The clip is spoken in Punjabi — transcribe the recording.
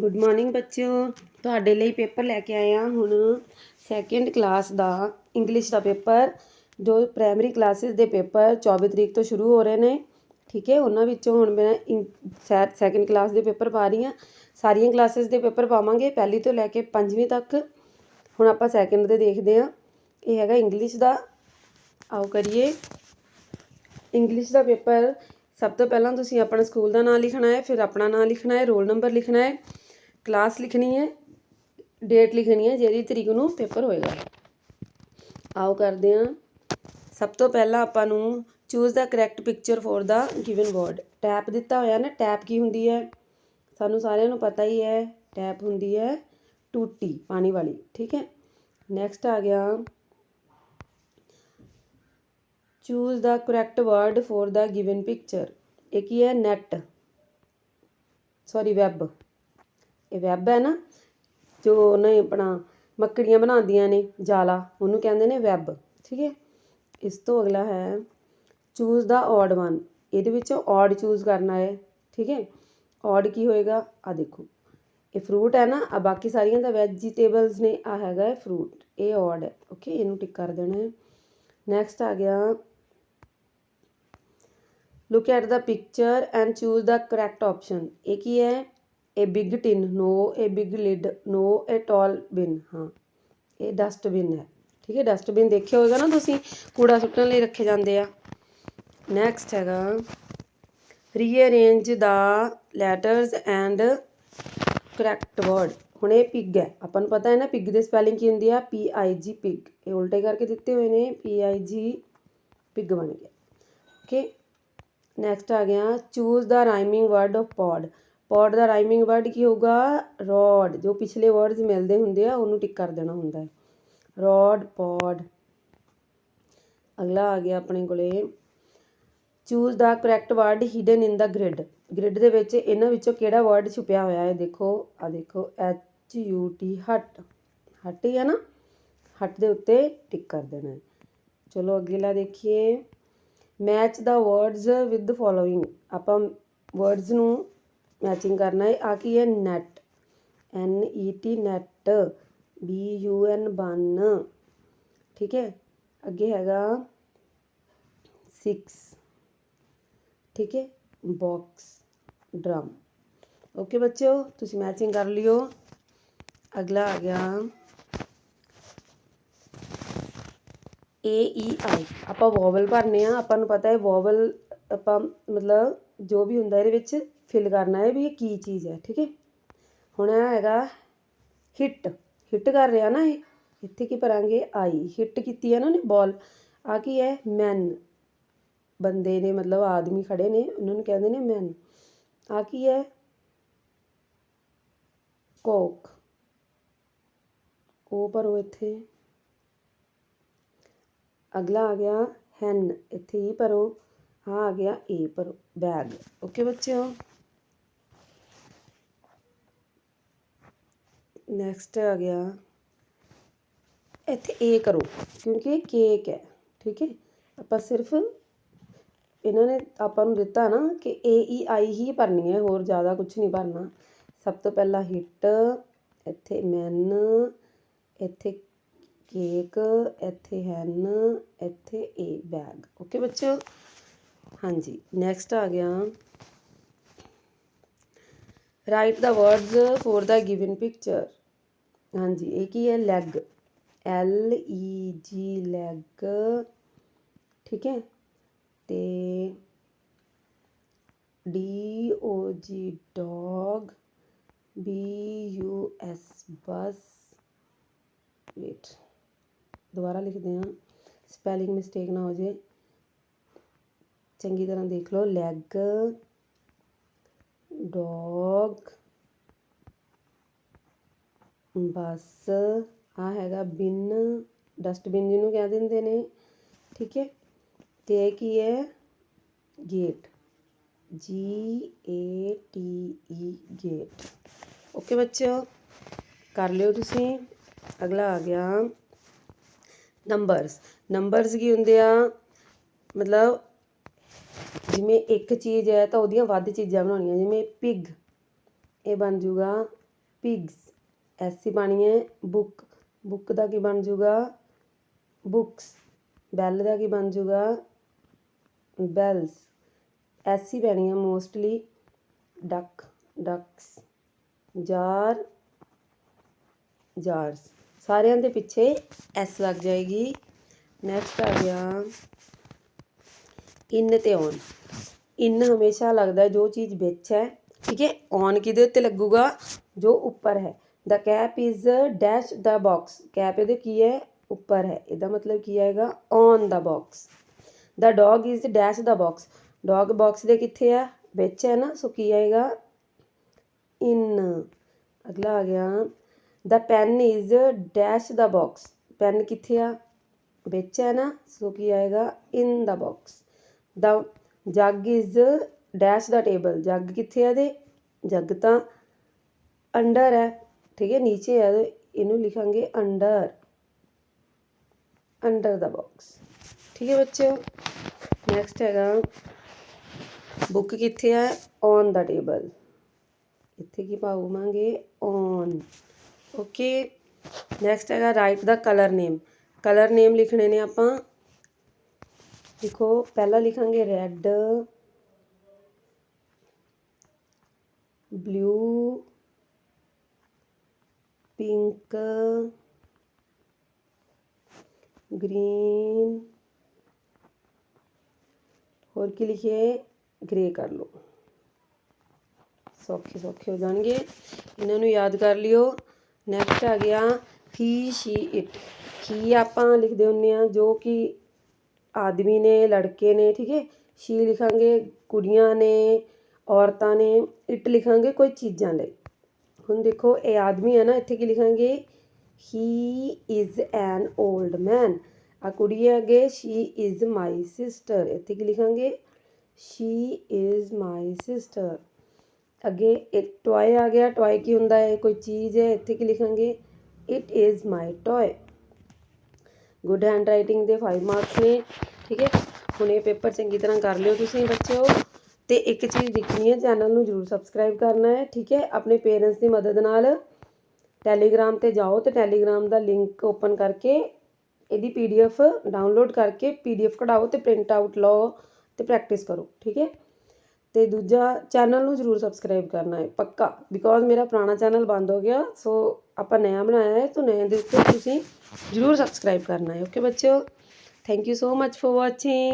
ਗੁੱਡ ਮਾਰਨਿੰਗ ਬੱਚਿਓ। ਤੁਹਾਡੇ ਲਈ ਪੇਪਰ ਲੈ ਕੇ ਆਏ ਹਾਂ ਹੁਣ ਸੈਕੰਡ ਕਲਾਸ ਦਾ ਇੰਗਲਿਸ਼ ਦਾ ਪੇਪਰ, ਜੋ ਪ੍ਰਾਇਮਰੀ ਕਲਾਸਿਸ ਦੇ ਪੇਪਰ 24 ਤਰੀਕ ਤੋਂ ਸ਼ੁਰੂ ਹੋ ਰਹੇ ਨੇ। ਠੀਕ ਹੈ, ਉਹਨਾਂ ਵਿੱਚੋਂ ਹੁਣ ਮੈਂ ਸੈਕੰਡ ਕਲਾਸ ਦੇ ਪੇਪਰ ਪਾ ਰਹੀ ਹਾਂ। ਸਾਰੀਆਂ ਕਲਾਸਿਸ ਦੇ ਪੇਪਰ ਪਾਵਾਂਗੇ, ਪਹਿਲੀ ਤੋਂ ਲੈ ਕੇ ਪੰਜਵੀਂ ਤੱਕ। ਹੁਣ ਆਪਾਂ ਸੈਕੰਡ ਦੇ ਦੇਖਦੇ ਹਾਂ। ਇਹ ਹੈਗਾ ਇੰਗਲਿਸ਼ ਦਾ। ਆਓ ਕਰੀਏ। ਇੰਗਲਿਸ਼ ਦਾ ਪੇਪਰ, ਸਭ ਤੋਂ ਪਹਿਲਾਂ ਤੁਸੀਂ ਆਪਣਾ ਸਕੂਲ ਦਾ ਨਾਮ ਲਿਖਣਾ ਹੈ, ਫਿਰ ਆਪਣਾ ਨਾਮ ਲਿਖਣਾ ਹੈ ਰੋਲ ਨੰਬਰ ਲਿਖਣਾ ਹੈ। ਕਲਾਸ ਲਿਖਣੀ ਹੈ ਡੇਟ ਲਿਖਣੀ ਹੈ, ਜਿਹੜੀ ਤਰੀਕ ਨੂੰ ਪੇਪਰ ਹੋਏਗਾ। ਆਓ ਕਰਦੇ ਹਾਂ। ਸਭ ਤੋਂ ਪਹਿਲਾਂ ਆਪਾਂ ਨੂੰ choose the correct picture for the given word tap ਦਿੱਤਾ ਹੋਇਆ ਨਾ ਟੈਪ ਕੀ ਹੁੰਦੀ ਹੈ? ਸਾਨੂੰ ਸਾਰਿਆਂ ਨੂੰ ਪਤਾ ਹੀ ਹੈ ਟੈਪ ਹੁੰਦੀ ਹੈ ਟੂਟੀ, ਪਾਣੀ ਵਾਲੀ, ਠੀਕ ਹੈ? ਨੈਕਸਟ ਆ ਗਿਆ। Choose the correct word for the given picture ਇਹ ਕੀ ਹੈ? ਨੈਟ ਸੌਰੀ ਵੈਬ ਇਹ ਵੈੱਬ ਹੈ ਨਾ, ਜੋ ਉਹਨੇ ਆਪਣਾ ਮੱਕੜੀਆਂ ਬਣਾਉਂਦੀਆਂ ਨੇ ਜਾਲਾ, ਉਹਨੂੰ ਕਹਿੰਦੇ ਨੇ ਵੈੱਬ, ਠੀਕ ਹੈ? ਇਸ ਤੋਂ ਅਗਲਾ ਹੈ ਚੂਜ਼ ਦਾ ਔਡ ਵਨ ਇਹਦੇ ਵਿੱਚੋਂ ਔਡ ਚੂਜ਼ ਕਰਨਾ ਹੈ, ਠੀਕ ਹੈ? ਔਡ ਕੀ ਹੋਏਗਾ? ਆ ਦੇਖੋ, ਇਹ ਫਰੂਟ ਹੈ ਨਾ ਆ ਬਾਕੀ ਸਾਰੀਆਂ ਦਾ ਵੈਜੀਟੇਬਲਸ ਨੇ ਆ ਹੈਗਾ ਹੈ ਫਰੂਟ ਇਹ ਔਡ ਹੈ ਓਕੇ ਇਹਨੂੰ ਟਿਕ ਕਰ ਦੇਣਾ ਹੈ। ਨੈਕਸਟ ਆ ਗਿਆ, look at the picture and choose the correct option, ਇਹ ਕੀ ਹੈ? ਇਹ big tin no a big lid no a tall bin ਹਾਂ। ਇਹ ਡਸਟਬਿਨ ਹੈ। ਠੀਕ ਹੈ ਡਸਟਬਿਨ ਦੇਖਿਆ ਹੋਵੇਗਾ ਨਾ ਤੁਸੀਂ, ਕੂੜਾ ਸੁੱਟਣ ਲਈ ਰੱਖੇ ਜਾਂਦੇ ਆ। ਨੈਕਸਟ ਹੈਗਾ rearrange the letters and correct word ਹੁਣ ਇਹ ਪਿਗ ਹੈ। ਆਪਾਂ ਨੂੰ ਪਤਾ ਹੈ ਨਾ ਪਿਗ ਦੇ ਸਪੈਲਿੰਗ ਕੀ ਹੁੰਦੀ ਆ? ਪੀ ਆਈ ਜੀ ਪਿਗ ਇਹ ਉਲਟੇ ਕਰਕੇ ਦਿੱਤੇ ਹੋਏ ਨੇ ਪੀ ਆਈ ਜੀ ਪਿਗ ਬਣ ਗਿਆ। ਓਕੇ ਨੈਕਸਟ ਆ ਗਿਆ choose the rhyming word of pod pod the rhyming word ਕੀ ਹੋਊਗਾ? ਰੋਡ। ਜੋ ਪਿਛਲੇ ਵਰਡਸ ਮਿਲਦੇ ਹੁੰਦੇ ਆ, ਉਹਨੂੰ ਟਿਕ ਕਰ ਦੇਣਾ ਹੁੰਦਾ ਹੈ। ਰੋਡ ਪੌਡ ਅਗਲਾ ਆ ਗਿਆ ਆਪਣੇ ਕੋਲੇ। Choose the correct word hidden in the grid grid ਦੇ ਵਿੱਚ ਇਹਨਾਂ ਵਿੱਚੋਂ ਕਿਹੜਾ ਵਰਡ ਛੁਪਿਆ ਹੋਇਆ ਹੈ? ਦੇਖੋ ਆ ਦੇਖੋ ਐਚ ਯੂ ਟੀ ਹਟ ਹਟ ਹੀ ਹੈ ਨਾ? ਹਟ ਦੇ ਉੱਤੇ ਟਿਕ ਕਰ ਦੇਣਾ ਹੈ। ਚਲੋ, ਅਗਲਾ ਦੇਖੀਏ। Match the words with following ਆਪਾਂ ਵਰਡਸ ਨੂੰ ਮੈਚਿੰਗ ਕਰਨਾ ਹੈ ਆ ਕੀ ਹੈ net N E T net B U N bun ਠੀਕ ਹੈ ਅੱਗੇ ਹੈਗਾ 6 ਠੀਕ ਹੈ ਬਾਕਸ ਡਰਮ ਓਕੇ ਬੱਚਿਓ ਤੁਸੀਂ ਮੈਚਿੰਗ ਕਰ ਲਿਓ ਅਗਲਾ ਆ ਗਿਆ ਏ ਈ ਆਈ ਆਪਾਂ ਵੋਵਲ ਭਰਨੇ ਆ ਆਪਾਂ ਨੂੰ ਪਤਾ ਹੈ ਵੋਵਲ ਆਪਾਂ ਮਤਲਬ ਜੋ ਵੀ ਹੁੰਦਾ ਇਹਦੇ ਵਿੱਚ ਫਿਲ ਕਰਨਾ ਹੈ ਵੀ ਇਹ ਕੀ ਚੀਜ਼ ਹੈ, ਠੀਕ ਹੈ? ਹੁਣ ਇਹ ਹੈਗਾ ਹਿੱਟ ਹਿੱਟ ਕਰ ਰਿਹਾ ਨਾ ਇਹ, ਇੱਥੇ ਕੀ ਭਰਾਂਗੇ? ਆਈ ਹਿੱਟ ਕੀਤੀ ਹੈ ਨਾ ਨੇ ਬਾਲ ਆ ਕੀ ਹੈ? ਮੈਨ ਬੰਦੇ ਨੇ ਮਤਲਬ ਆਦਮੀ ਖੜੇ ਨੇ, ਉਹਨਾਂ ਨੂੰ ਕਹਿੰਦੇ ਨੇ ਮੈਨ ਆ ਕੀ ਹੈ? ਕੋਕ ਉਹ ਭਰੋ ਇੱਥੇ, ਅਗਲਾ ਆ ਗਿਆ ਹੈਨ ਇੱਥੇ ਹੀ ਭਰੋ ਆ ਆ ਗਿਆ ਏ ਭਰੋ। ਬੈਗ ਓਕੇ ਬੱਚਿਓ ਨੈਕਸਟ ਆ ਗਿਆ ਇੱਥੇ ਏ ਕਰੋ ਕਿਉਂਕਿ ਇਹ ਕੇਕ ਹੈ ਠੀਕ ਹੈ ਆਪਾਂ ਸਿਰਫ ਇਹਨਾਂ ਨੇ ਆਪਾਂ ਨੂੰ ਦਿੱਤਾ ਨਾ ਕਿ ਏ ਈ ਆਈ ਹੀ ਭਰਨੀ ਹੈ ਹੋਰ ਜ਼ਿਆਦਾ ਕੁਝ ਨਹੀਂ ਭਰਨਾ ਸਭ ਤੋਂ ਪਹਿਲਾਂ ਹਿੱਟ ਇੱਥੇ ਮੈਨ ਇੱਥੇ ਕੇਕ ਇੱਥੇ ਹੈਨ ਇੱਥੇ ਏ ਬੈਗ ਓਕੇ ਬੱਚਿਓ ਹਾਂਜੀ ਨੈਕਸਟ ਆ ਗਿਆ write the words for the given picture ਹਾਂਜੀ ਇਹ ਕੀ ਹੈ ਲੈਗ ਐਲ ਈ ਜੀ ਲੈਗ ਠੀਕ ਹੈ ਤੇ D O G dog B U S bus wait ਦੁਬਾਰਾ ਲਿਖਦੇ ਹਾਂ ਸਪੈਲਿੰਗ ਮਿਸਟੇਕ ਨਾ ਹੋ ਜਾਏ ਚੰਗੀ ਤਰ੍ਹਾਂ ਦੇਖ ਲਓ ਲੈਗ ਡੌਗ ਬਸ ਆ ਹੈਗਾ ਬਿਨ ਡਸਟਬਿਨ ਜਿਹਨੂੰ ਕਹਿ ਦਿੰਦੇ ਨੇ, ਠੀਕ ਹੈ? ਤੇ ਇਹ ਕੀ ਹੈ? Gate G A T E gate okay ਬੱਚਿਓ, ਕਰ ਲਿਓ ਤੁਸੀਂ। ਅਗਲਾ ਆ ਗਿਆ। ਨੰਬਰਸ ਨੰਬਰਸ ਕੀ ਹੁੰਦੇ ਆ? ਮਤਲਬ ਜਿਵੇਂ ਇੱਕ ਚੀਜ਼ ਹੈ ਤਾਂ ਉਹਦੀਆਂ ਵੱਧ ਚੀਜ਼ਾਂ ਬਣਾਉਣੀਆਂ, ਜਿਵੇਂ ਪਿੱਗ ਇਹ ਬਣ ਜੂਗਾ ਪਿਗਸ ਐਸੀ ਪਾਉਣੀ ਹੈ ਬੁੱਕ ਬੁੱਕ ਦਾ ਕੀ ਬਣ ਜੂਗਾ? ਬੁੱਕਸ ਬੈਲ ਦਾ ਕੀ ਬਣ ਜੂਗਾ? ਬੈਲਸ ਐਸੀ ਪੈਣੀ ਹੈ mostly duck ducks jar jars ਸਾਰਿਆਂ ਦੇ ਪਿੱਛੇ ਐਸ ਲੱਗ ਜਾਏਗੀ। ਨੈਕਸਟ ਆ ਗਿਆ। ਇਨ ਤੇ ਔਨ ਇਨ ਹਮੇਸ਼ਾ ਲੱਗਦਾ ਹੈ ਜੋ ਚੀਜ਼ ਵਿੱਚ ਹੈ, ਠੀਕ ਹੈ? ਔਨ ਕਿਹਦੇ ਉੱਤੇ ਲੱਗੂਗਾ? ਜੋ ਉੱਪਰ ਹੈ। The cap is dash the box cap ਇਹਦੇ ਕੀ ਹੈ? ਉੱਪਰ ਹੈ। ਇਹਦਾ ਮਤਲਬ ਕੀ ਆਏਗਾ? On the box the dog is dash the box dog box ਦੇ ਕਿੱਥੇ ਆ? ਵਿੱਚ ਹੈ ਨਾ? ਸੋ ਕੀ ਆਏਗਾ? ਇਨ। ਅਗਲਾ ਆ ਗਿਆ। The pen is dash the box pen ਕਿੱਥੇ ਆ? ਵਿੱਚ ਹੈ ਨਾ? ਸੋ ਕੀ ਆਏਗਾ? ਇਨ ਦਾ ਬਾਕਸ ਦਾ ਜੱਗ ਇਜ਼ ਡੈਸ਼ ਦਾ ਟੇਬਲ ਜੱਗ ਕਿੱਥੇ ਹੈ ਦੇ ਜੱਗ ਤਾਂ ਅੰਡਰ ਹੈ, ਠੀਕ ਹੈ, ਨੀਚੇ ਹੈ ਇਹਨੂੰ ਲਿਖਾਂਗੇ ਅੰਡਰ ਅੰਡਰ ਦਾ ਬਾਕਸ ਠੀਕ ਹੈ ਬੱਚਿਓ ਨੈਕਸਟ ਹੈਗਾ ਬੁੱਕ ਕਿੱਥੇ ਹੈ ਔਨ ਦਾ ਟੇਬਲ ਇੱਥੇ ਕੀ ਪਾਵਾਂਗੇ? ਔਨ ਓਕੇ ਨੈਕਸਟ ਹੈਗਾ write the colour name colour name ਲਿਖਣੇ ਨੇ ਆਪਾਂ। ਲਿਖੋ ਪਹਿਲਾਂ ਲਿਖਾਂਗੇ ਰੈੱਡ ਬਲੂ ਪਿੰਕ ਗ੍ਰੀਨ ਹੋਰ ਕੀ ਲਿਖੀਏ? ਗ੍ਰੇ ਕਰ ਲਓ। ਸੌਖੇ ਸੌਖੇ ਹੋ ਜਾਣਗੇ। ਇਹਨਾਂ ਨੂੰ ਯਾਦ ਕਰ ਲਿਓ। ਨੈਕਸਟ ਆ ਗਿਆ ਹੀ ਸ਼ੀ ਇਟ ਹੀ ਆਪਾਂ ਲਿਖਦੇ ਹੁੰਨੇ ਆ ਜੋ ਕਿ ਆਦਮੀ ਨੇ ਲੜਕੇ ਨੇ ਠੀਕ ਹੈ ਸ਼ੀ ਲਿਖਾਂਗੇ ਕੁੜੀਆਂ ਨੇ ਔਰਤਾਂ ਨੇ ਇਟ ਲਿਖਾਂਗੇ ਕੋਈ ਚੀਜ਼ਾਂ ਲਈ ਹੁਣ ਦੇਖੋ ਇਹ ਆਦਮੀ ਹੈ ਨਾ ਇੱਥੇ ਕੀ ਲਿਖਾਂਗੇ ਹੀ ਇਜ਼ ਐਨ 올ਡ ਮੈਨ ਆ ਕੁੜੀ ਹੈ ਅੱਗੇ ਸ਼ੀ ਇਜ਼ ਮਾਈ ਸਿਸਟਰ ਇੱਥੇ ਕੀ ਲਿਖਾਂਗੇ ਸ਼ੀ ਇਜ਼ ਮਾਈ ਸਿਸਟਰ ਅੱਗੇ ਇੱਕ ਟੋਏ ਆ ਗਿਆ ਟੋਏ ਕੀ ਹੁੰਦਾ ਹੈ ਕੋਈ ਚੀਜ਼ ਹੈ ਇੱਥੇ ਕੀ ਲਿਖਾਂਗੇ ਇਟ ਇਜ਼ ਮਾਈ ਟੋਏ ਗੁੱਡ ਹੈਂਡ ਰਾਈਟਿੰਗ ਦੇ 5 ਮਾਰਕਸ ਨੇ, ਠੀਕ ਹੈ? ਹੁਣ ਇਹ ਪੇਪਰ ਚੰਗੀ ਤਰ੍ਹਾਂ ਕਰ ਲਿਓ ਤੁਸੀਂ ਬੱਚਿਓ। ਤੇ ਇੱਕ ਚੀਜ਼ ਦੇਖਣੀ ਹੈ ਚੈਨਲ ਨੂੰ ਜਰੂਰ ਸਬਸਕ੍ਰਾਈਬ ਕਰਨਾ ਹੈ, ਠੀਕ ਹੈ? ਆਪਣੇ ਪੇਰੈਂਟਸ ਦੀ ਮਦਦ ਨਾਲ ਟੈਲੀਗ੍ਰਾਮ ਤੇ ਜਾਓ ਤੇ ਟੈਲੀਗ੍ਰਾਮ ਦਾ ਲਿੰਕ ਓਪਨ ਕਰਕੇ ਇਹਦੀ ਪੀਡੀਐਫ ਡਾਊਨਲੋਡ ਕਰਕੇ ਪੀਡੀਐਫ ਕਢਾਓ ਤੇ ਪ੍ਰਿੰਟ ਆਊਟ ਲਓ ਤੇ ਪ੍ਰੈਕਟਿਸ ਕਰੋ, ਠੀਕ ਹੈ? ਤੇ ਦੂਜਾ ਚੈਨਲ ਨੂੰ ਜਰੂਰ ਸਬਸਕ੍ਰਾਈਬ ਕਰਨਾ ਹੈ, ਪੱਕਾ ਬਿਕੋਜ਼ ਮੇਰਾ ਪੁਰਾਣਾ ਚੈਨਲ ਬੰਦ ਹੋ ਗਿਆ ਸੋ ਆਪਾਂ ਨਵਾਂ ਬਣਾਇਆ ਹੈ, ਤਾਂ ਨਵੇਂ ਦੇ ਉੱਤੇ ਤੁਸੀਂ ਜਰੂਰ ਸਬਸਕ੍ਰਾਈਬ ਕਰਨਾ ਹੈ। ਓਕੇ ਬੱਚਿਓ thank you so much for watching